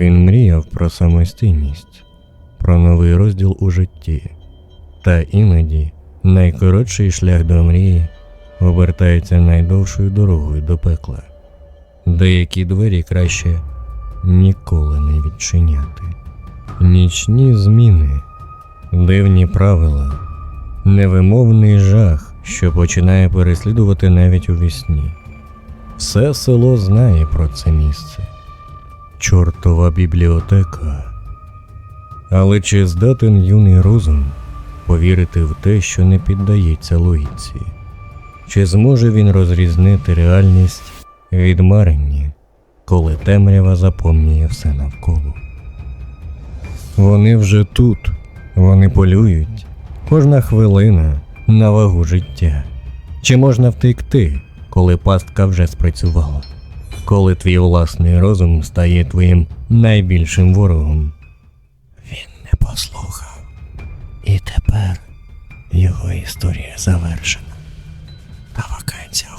Він мріяв про самостійність, про новий розділ у житті, та іноді найкоротший шлях до мрії обертається найдовшою дорогою до пекла. Деякі двері краще ніколи не відчиняти. Нічні зміни, дивні правила, невимовний жах, що починає переслідувати навіть у вісні. Все село знає про це місце. Чортова бібліотека. Але чи здатен юний розум повірити в те, що не піддається логіці? Чи зможе він розрізнити реальність від марення, коли темрява заповнює все навколо? Вони вже тут, вони полюють, кожна хвилина на вагу життя. Чи можна втекти, коли пастка вже спрацювала? Коли твій власний розум стає твоїм найбільшим ворогом? Він не послухав. І тепер його історія завершена. Та вакансія